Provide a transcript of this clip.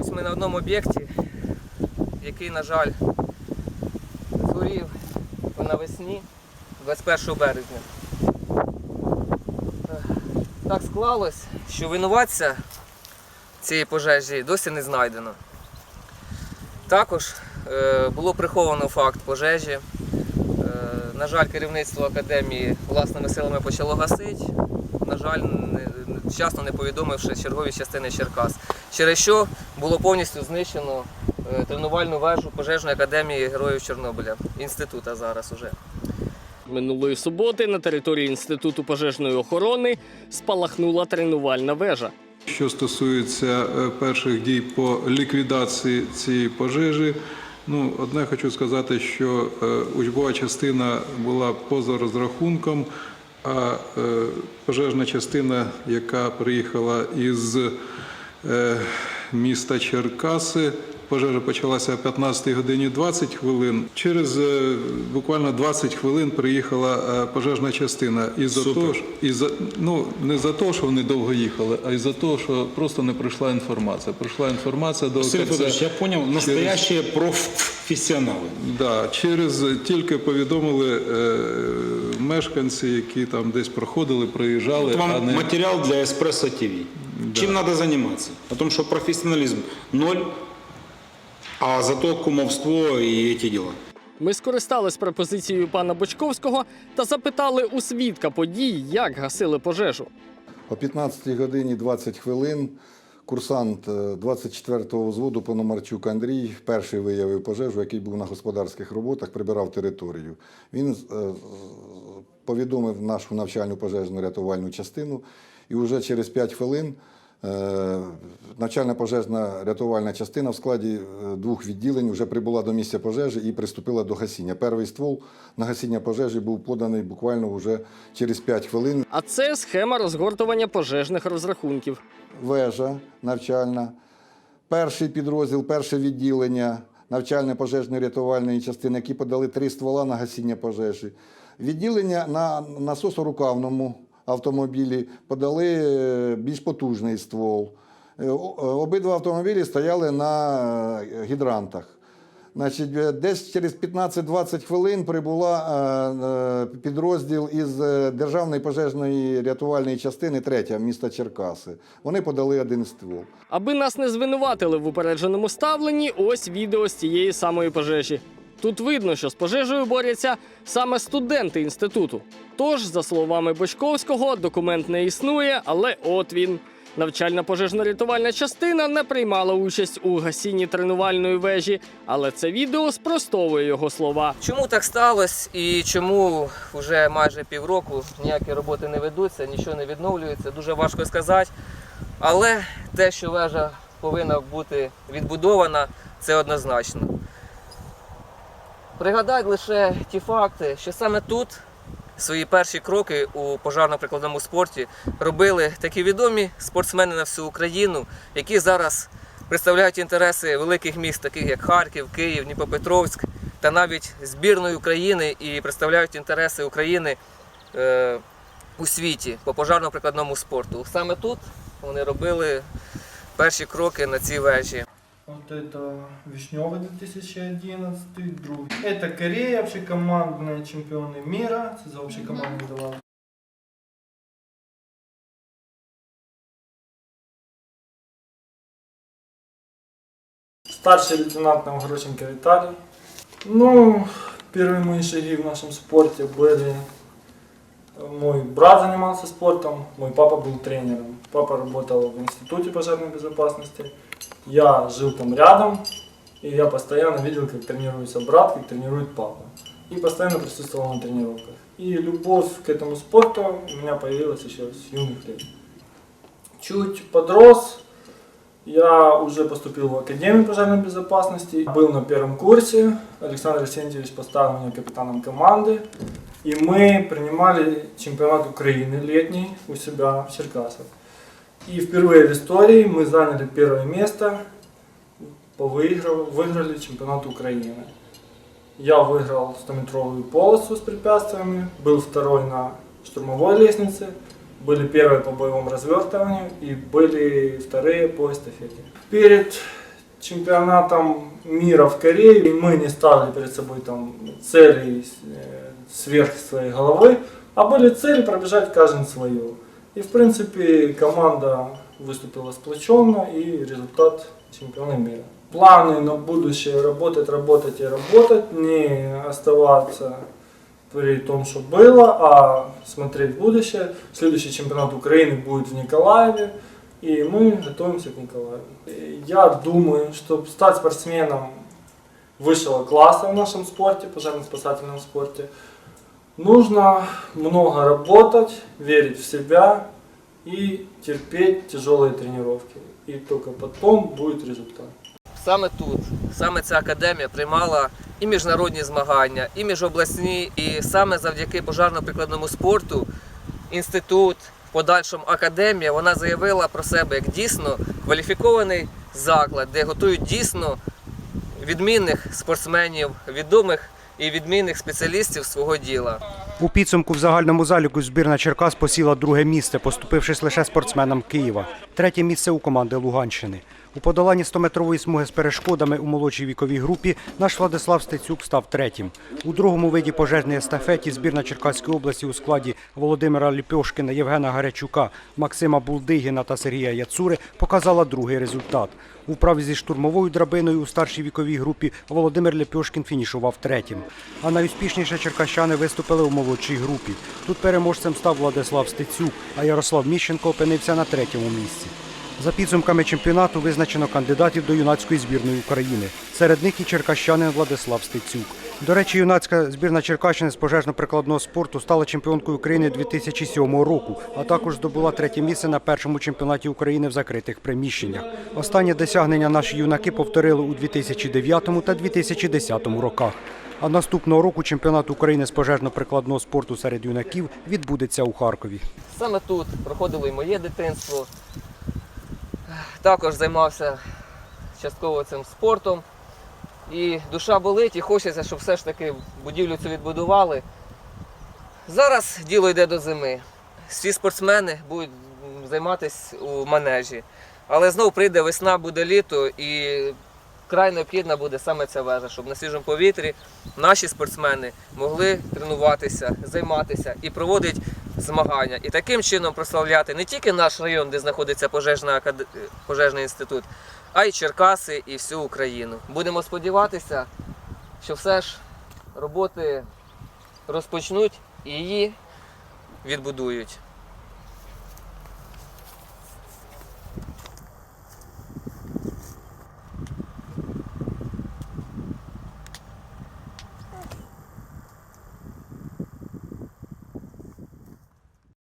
Ось ми на одному об'єкті, який, на жаль, згорів навесні 21 березня. Так склалось, що винуватця цієї пожежі досі не знайдено. Також е, було приховано факт пожежі. Е, На жаль, керівництво академії власними силами почало гасити. На жаль, вчасно не повідомивши чергові частини Черкас, через що було повністю знищено е, тренувальну вежу пожежної академії Героїв Чорнобиля, інститута зараз уже. Минулої суботи на території Інституту пожежної охорони спалахнула тренувальна вежа. Що стосується е, перших дій по ліквідації цієї пожежі, ну одне хочу сказати, що е, учбова частина була поза розрахунком, а пожежна частина, яка приїхала із міста Черкаси. Пожежа почалася о 15 годині 20 хвилин. Через е, буквально 20 хвилин приїхала е, пожежна частина. І за того, і за, ну, не за те, що вони довго їхали, а й за те, що просто не прийшла інформація. Прийшла інформація до. Федорович, я понял, настоящие профессионалы. Да, через тільки повідомили е, мешканці, які там десь проходили, проїжджали, Вот а не материал для Эспрессо ТВ. Чем надо заниматься? О том, что профессионализм ноль, а зато кумовство и эти дела. Ми скористались пропозицією пана Бочковського та запитали у свідка подій, як гасили пожежу. О 15 годині 20 хвилин курсант е, 24-го взводу Пономарчук Андрій перший виявив пожежу, який був на господарських роботах, прибирав територію. Він е, повідомив нашу навчальну пожежну рятувальну частину, і вже через 5 хвилин е, навчальна пожежна рятувальна частина в складі е, двох відділень вже прибула до місця пожежі і приступила до гасіння. Перший ствол на гасіння пожежі був поданий буквально вже через 5 хвилин. А це схема розгортування пожежних розрахунків. вежа навчальна, перший підрозділ, перше відділення навчальної пожежної рятувальної частини, які подали три ствола на гасіння пожежі. Відділення на насосорукавному автомобілі подали е, більш потужний ствол. Е, е, Обидва автомобілі стояли на гідрантах. Значить, десь через 15-20 хвилин прибула підрозділ із Державної пожежної рятувальної частини 3 міста Черкаси. Вони подали один ствол. Аби нас не звинуватили в упередженому ставленні, ось відео з цієї самої пожежі. Тут видно, що з пожежею борються саме студенти інституту. Тож, за словами Бочковського, документ не існує, але от він. Навчальна пожежно-рятувальна частина не приймала участь у гасінні тренувальної вежі, але це відео спростовує його слова. Чому так сталося і чому вже майже півроку ніякі роботи не ведуться, нічого не відновлюється, дуже важко сказати. Але те, що вежа повинна бути відбудована, це однозначно. Пригадати лише ті факти, що саме тут свої перші кроки у пожарно-прикладному спорті робили такі відомі спортсмени на всю Україну, які зараз представляють інтереси великих міст, таких як Харків, Київ, Дніпропетровськ, та навіть збірної України і представляють інтереси України е, у світі по пожарно-прикладному спорту. Саме тут вони робили перші кроки на цій вежі. Вот это Вишневый 2011, другой. Это Корея, общекомандные чемпионы мира. Це за общекомандну давали. Старший лейтенант Новгородченко Виталий. Ну, первые мои шаги в нашем спорте были... Мой брат занимался спортом, мой папа был тренером. Папа работал в Институте пожарной безопасности. Я жил там рядом, и я постоянно видел, как тренируется брат, как тренирует папа. И постоянно присутствовал на тренировках. И любовь к этому спорту у меня появилась еще с юных лет. Чуть подрос, я уже поступил в Академию пожарной безопасности. Был на первом курсе. Александр Арсентьевич поставил меня капитаном команды. И мы принимали чемпионат Украины летний у себя в Черкасах. И впервые в истории мы заняли первое место, повыиграв- выиграли чемпионат Украины. Я выиграл 100-метровую полосу с препятствиями, был второй на штурмовой лестнице, были первые по боевому развертыванию и были вторые по эстафете. Перед чемпионатом мира в Корее, мы не ставили перед собой там цели э, сверх своей головы, а были цели пробежать каждый свою. И в принципе команда выступила сплоченно и результат чемпиона мира. Планы на будущее работать, работать и работать, не оставаться при том, что было, а смотреть в будущее. Следующий чемпионат Украины будет в Николаеве, и мы готовимся к Николаеву. И Я думаю, чтобы стать спортсменом высшего класса в нашем спорте, пожарно-спасательном спорте, нужно много работать, верить в себя и терпеть тяжелые тренировки. И только потом будет результат. Саме тут, саме ця академія приймала і міжнародні змагання, і міжобласні, і саме завдяки пожарно-прикладному спорту інститут, в подальшому академія, вона заявила про себе як дійсно кваліфікований заклад, де готують дійсно відмінних спортсменів, відомих і відмінних спеціалістів свого діла. У підсумку в загальному заліку збірна Черкас посіла друге місце, поступившись лише спортсменам Києва. Третє місце у команди Луганщини. У подоланні 100-метрової смуги з перешкодами у молодшій віковій групі наш Владислав Стецюк став третім. У другому виді пожежної естафеті збірна Черкаської області у складі Володимира Ліпьошкіна, Євгена Гарячука, Максима Булдигіна та Сергія Яцури показала другий результат. У вправі зі штурмовою драбиною у старшій віковій групі Володимир Лепьошкін фінішував третім. А найуспішніше черкащани виступили у молодшій групі. Тут переможцем став Владислав Стецюк, а Ярослав Міщенко опинився на третьому місці. За підсумками чемпіонату визначено кандидатів до юнацької збірної України. Серед них і черкащанин Владислав Стецюк. До речі, юнацька збірна Черкащини з пожежно-прикладного спорту стала чемпіонкою України 2007 року, а також здобула третє місце на першому чемпіонаті України в закритих приміщеннях. Останнє досягнення наші юнаки повторили у 2009 та 2010 роках. А наступного року чемпіонат України з пожежно-прикладного спорту серед юнаків відбудеться у Харкові. Саме тут проходило і моє дитинство. Також займався частково цим спортом. І душа болить, і хочеться, щоб все ж таки будівлю цю відбудували. Зараз діло йде до зими. Всі спортсмени будуть займатися у манежі. Але знову прийде весна, буде літо і край необхідна буде саме ця вежа, щоб на свіжому повітрі наші спортсмени могли тренуватися, займатися і проводити змагання. І таким чином прославляти не тільки наш район, де знаходиться пожежна пожежний інститут, а й Черкаси і всю Україну. Будемо сподіватися, що все ж роботи розпочнуть і її відбудують.